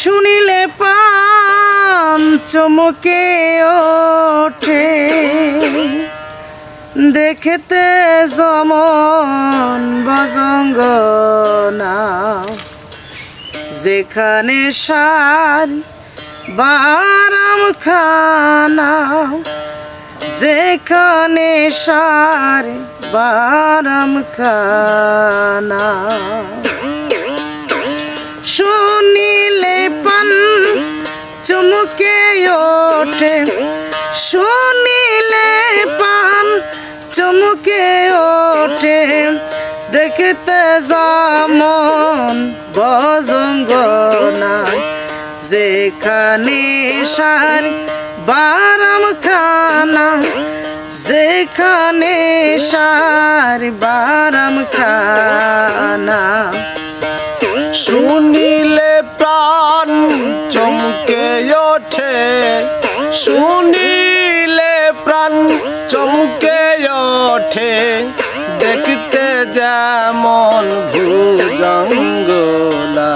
শুনিলে পান চমকে ওঠে। দেখতে জমন বজঙ্গ না। যেখানে সার বারাম খানা যেখানে সার বারাম খানা চমকে ওঠে? শুনিলে পান চমকে ওঠে। দেখতে যেমন বজঙ্গ যেখানে সার বারাম খানা যেখানে সার বারাম খানা প্রাণ চমকে ওঠে? শুনিলে প্রাণ চমকে ওঠে। দেখতে যেমন ভুজঙ্গলা।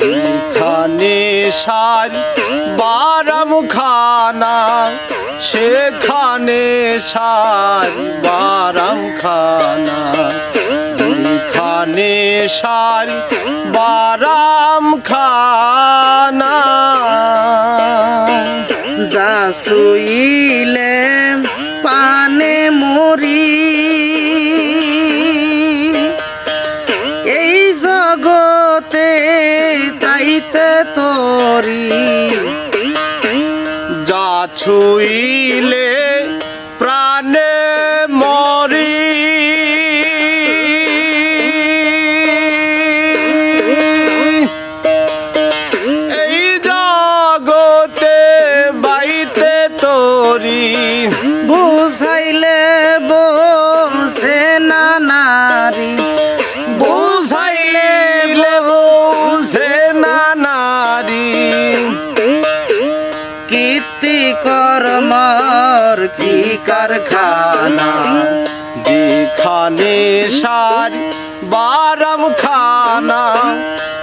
যেখানে সার বারাম খানা, সেখানে সার বারাম খানা। যেখানে সার বারাম খানা। যা শুইলে পানে মরি এই জগতে তাইতে তরি। যা ছুইলে কি কারখানা? যেখানে সার বারাম খানা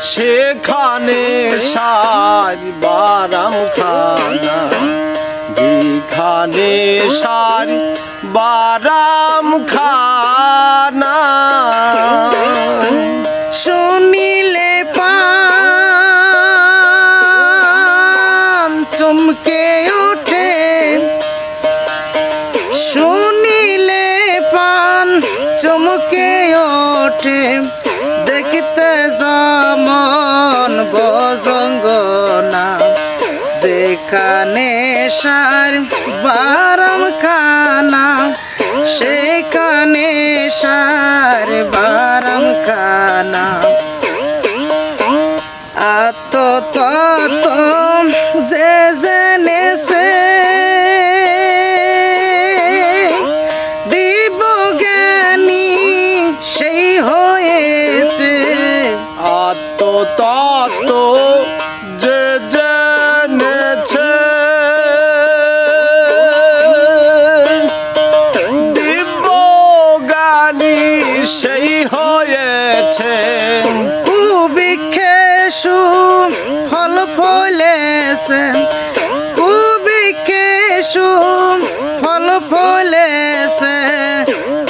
সেখানে সার বারাম খানা। যেখানে সার বারাম খানা যেখানে সার বারাম খানা হয়েছে কুবিক্ষেশু ফল ফলেছে কুবিক্ষেশু ফল ফলেছে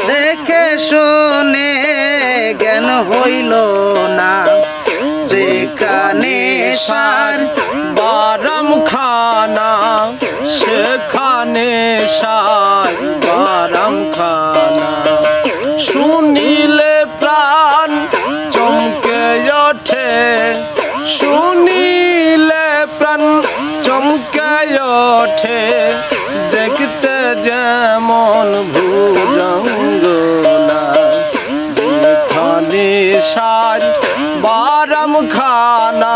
দেখে শুনে জ্ঞান হইল না। যেখানে সার বারাম খানা সেখানে সার চমকে ওঠে, দেখতে যেমন ভুজঙ্গলা। যেখানে সার বারাম খানা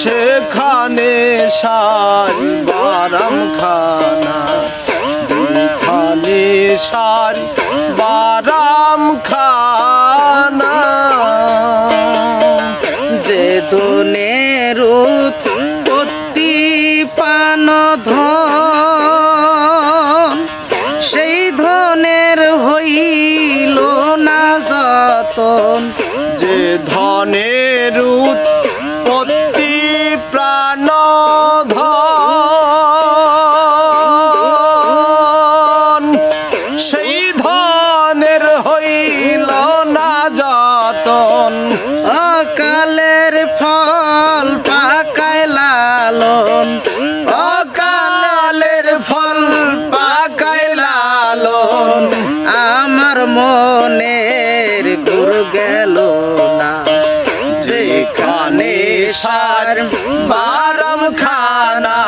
সেখানে সার বারাম খানা যেখানে সার বারাম খানা যে ধনের পতন যে ধনের উৎপত্তি প্রাণ ধন সেই ধনের হইল না যতন। অকালের ফল পাকায় লালন। অকালের ফল পাকায় লালন। আমার মনে গুর গেল না। যেখানে সার বারাম খানা,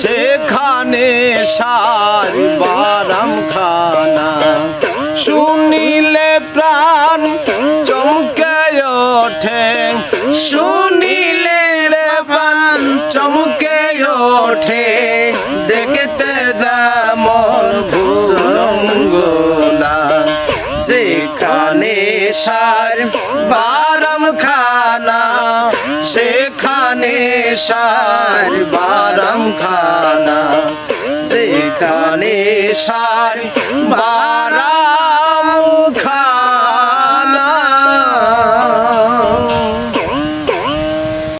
সেখানে সার বারাম খানা। শুনিলে প্রাণ চমকে ওঠে, শুনিলে রে প্রাণ চমকে ওঠে। দেখতে যেমন সার বারাম খানা সেখানে সার বারাম খানা সেখানে সার বারাম খানা